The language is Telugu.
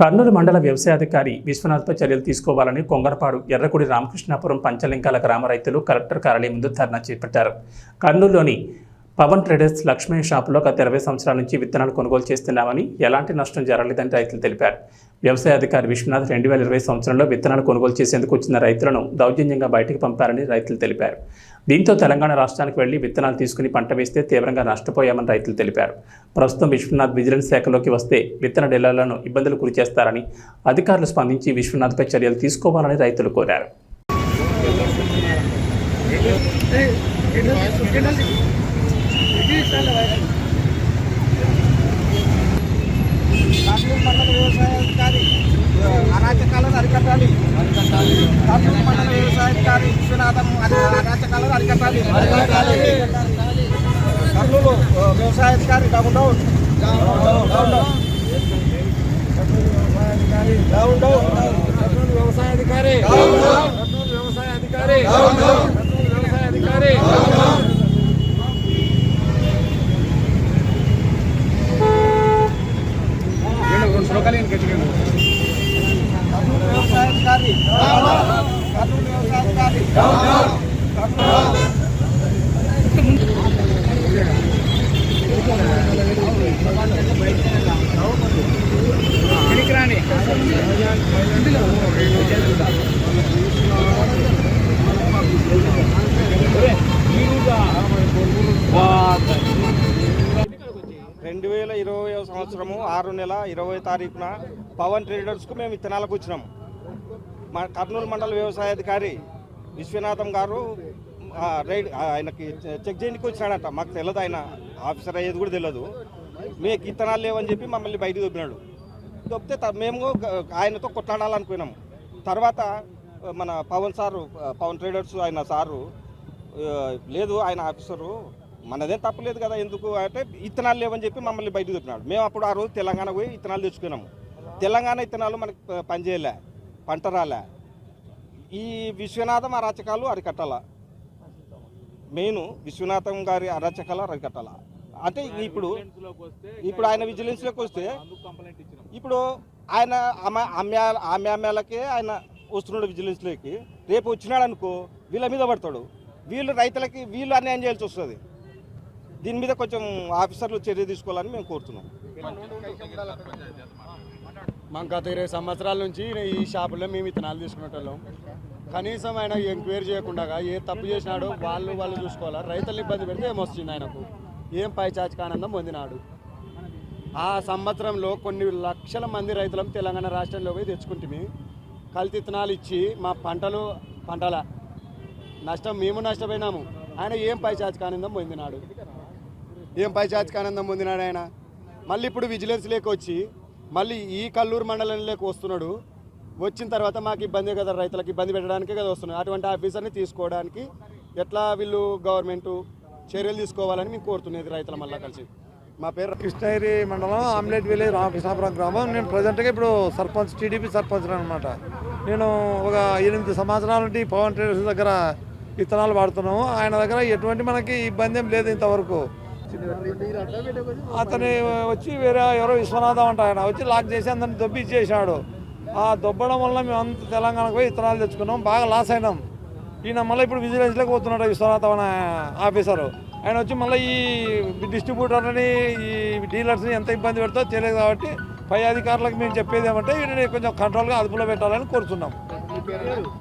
కర్నూలు మండల వ్యవసాయాధికారి విశ్వనాథ్పై చర్యలు తీసుకోవాలని కొంగరపాడు ఎర్రకుడి రామకృష్ణాపురం పంచలింకాల గ్రామ రైతులు కలెక్టర్ కార్యాలయం ముందు ధర్నా చేపట్టారు. కర్నూలులోని పవన్ ట్రేడర్స్ లక్ష్మీ షాపులో గత ఇరవై సంవత్సరాల నుంచి విత్తనాలు కొనుగోలు చేస్తున్నామని ఎలాంటి నష్టం జరగలేదని రైతులు తెలిపారు. వ్యవసాయ అధికారి విశ్వనాథ్ రెండు వేల ఇరవై సంవత్సరంలో విత్తనాలు కొనుగోలు చేసేందుకు వచ్చిన రైతులను దౌర్జన్యంగా బయటకు పంపారని రైతులు తెలిపారు. దీంతో తెలంగాణ రాష్ట్రానికి వెళ్ళి విత్తనాలు తీసుకుని పంట వేస్తే తీవ్రంగా నష్టపోయామని రైతులు తెలిపారు. ప్రస్తుతం విశ్వనాథ్ విజిలెన్స్ శాఖలోకి వస్తే విత్తన డీలర్లను ఇబ్బందులు గురిచేస్తారని అధికారులు స్పందించి విశ్వనాథ్పై చర్యలు తీసుకోవాలని రైతులు కోరారు. కర్నూలు మండల వ్యవసాయాధికారి అరాచకాలను అరికట్టాలి కర్నూలు మండల వ్యవసాయాధికారి విశ్వనాథం అరి- అరాచకాలను అరికట్టాలి Kurnool వ్యవసాయాధికారి down down down down down down Kurnool వ్యవసాయాధికారి Kurnool వ్యవసాయాధికారి కర్నూలు వ్యవసాయాధికారి కర్నూలు వ్యవసాయాధికారి కర్నూలు వ్యవసాయాధికారి కర్నూలు రెండు వేల ఇరవై సంవత్సరము ఆరు నెల ఇరవై తారీఖున పవన్ ట్రేడర్స్కు మేము విత్తనాలకు వచ్చినాము మా కర్నూలు మండల వ్యవసాయాధికారి విశ్వనాథం గారు రైడ్ ఆయనకి చెక్ చేయడానికి వచ్చినాడంట. మాకు తెలియదు ఆయన ఆఫీసర్ అయ్యేది కూడా తెలియదు మీకు ఇత్తనాలు లేవని చెప్పి మమ్మల్ని బయటకు దొబ్బినాడు. దొబ్బితే మేము ఆయనతో కొట్లాడాలనుకున్నాము తర్వాత మన పవన్ సారు పవన్ ట్రేడర్స్ ఆయన సారు లేదు ఆయన ఆఫీసరు మనదేం తప్పలేదు కదా ఎందుకు అంటే ఇత్తనాలు లేవని చెప్పి మమ్మల్ని బయటకు దొప్పినాడు మేము అప్పుడు ఆ రోజు తెలంగాణ పోయి ఇత్తనాలు తెచ్చుకున్నాము. తెలంగాణ ఇత్తనాలు మనకి పనిచేయలే పంట రాలే. ఈ విశ్వనాథం అరాచకాలు అరికట్టాల. మెయిన్ విశ్వనాథం గారి అరాచకాలు అరికట్టాల. అంటే ఇప్పుడు ఇప్పుడు ఆయన విజిలెన్స్లోకి వస్తే ఇప్పుడు ఆయన అమ్మే ఆమె అమ్మేలకే ఆయన వస్తున్నాడు విజిలెన్స్లోకి రేపు వచ్చినాడు అనుకో వీళ్ళ మీద పడతాడు. వీళ్ళు రైతులకి వీళ్ళు అన్యాయం చేయాల్సి వస్తుంది. దీని మీద కొంచెం ఆఫీసర్లు చర్య తీసుకోవాలని మేము కోరుతున్నాం. మా గత ఇరవై సంవత్సరాల నుంచి ఈ షాపులో మేము విత్తనాలు తీసుకునేటోళ్ళం. కనీసం ఆయన ఎంక్వైరీ చేయకుండా ఏ తప్పు చేసినాడో వాళ్ళు వాళ్ళు చూసుకోవాలా? రైతులు ఇబ్బంది పెడితే ఏమొస్తుంది ఆయనకు? ఏం పైచాచిక ఆనందం పొందినాడు? ఆ సంవత్సరంలో కొన్ని లక్షల మంది రైతులం తెలంగాణ రాష్ట్రంలో పోయి తెచ్చుకుంటుమి. కల్తీ విత్తనాలు ఇచ్చి మా పంటలు పంటల నష్టం మేము నష్టపోయినాము. ఆయన ఏం పైచాచిక ఆనందం పొందినాడు? ఏం పైచాచిక ఆనందం పొందినాడు ఆయన? మళ్ళీ ఇప్పుడు విజిలెన్స్ లేక వచ్చి మళ్ళీ ఈ కల్లూరు మండలంలోకి వస్తున్నాడు. వచ్చిన తర్వాత మాకు ఇబ్బంది కదా రైతులకు ఇబ్బంది పెట్టడానికే కదా వస్తున్నాడు. అటువంటి ఆఫీసర్ని తీసుకోవడానికి ఎట్లా వీళ్ళు గవర్నమెంట్ చర్యలు తీసుకోవాలని మేము కోరుతున్నది రైతుల మళ్ళీ కలిసి. మా పేరు కృష్ణగిరి మండలం ఆమ్లెట్ విలేజ్ రామకృష్ణాపురం గ్రామం. నేను ప్రజెంట్గా ఇప్పుడు సర్పంచ్ టీడీపీ సర్పంచ్ అనమాట నేను ఒక ఎనిమిది సంవత్సరాల నుండి పవన్ ట్రేడర్స్ దగ్గర విత్తనాలు వాడుతున్నాము. ఆయన దగ్గర ఎటువంటి మనకి ఇబ్బంది ఏం లేదు ఇంతవరకు. అతని వచ్చి వేరే ఎవరో విశ్వనాథం అంట ఆయన. వచ్చి లాక్ చేసి అందరిని దొబ్బిచ్చేసాడు ఆ దొబ్బడం వల్ల మేము అంత తెలంగాణకు పోయి విత్తనాలు తెచ్చుకున్నాం. బాగా లాస్ అయినాం. ఈయన మళ్ళీ ఇప్పుడు విజిలెన్స్లోకి పోతున్నాడు విశ్వనాథం అనే ఆఫీసరు. ఆయన వచ్చి మళ్ళీ ఈ డిస్ట్రిబ్యూటర్ని ఈ డీలర్స్ని ఎంత ఇబ్బంది పెడతో తెలియదు కాబట్టి పై అధికారులకు మేము చెప్పేది ఏమంటే వీటిని కొంచెం కంట్రోల్గా అదుపులో పెట్టాలని కోరుతున్నాం.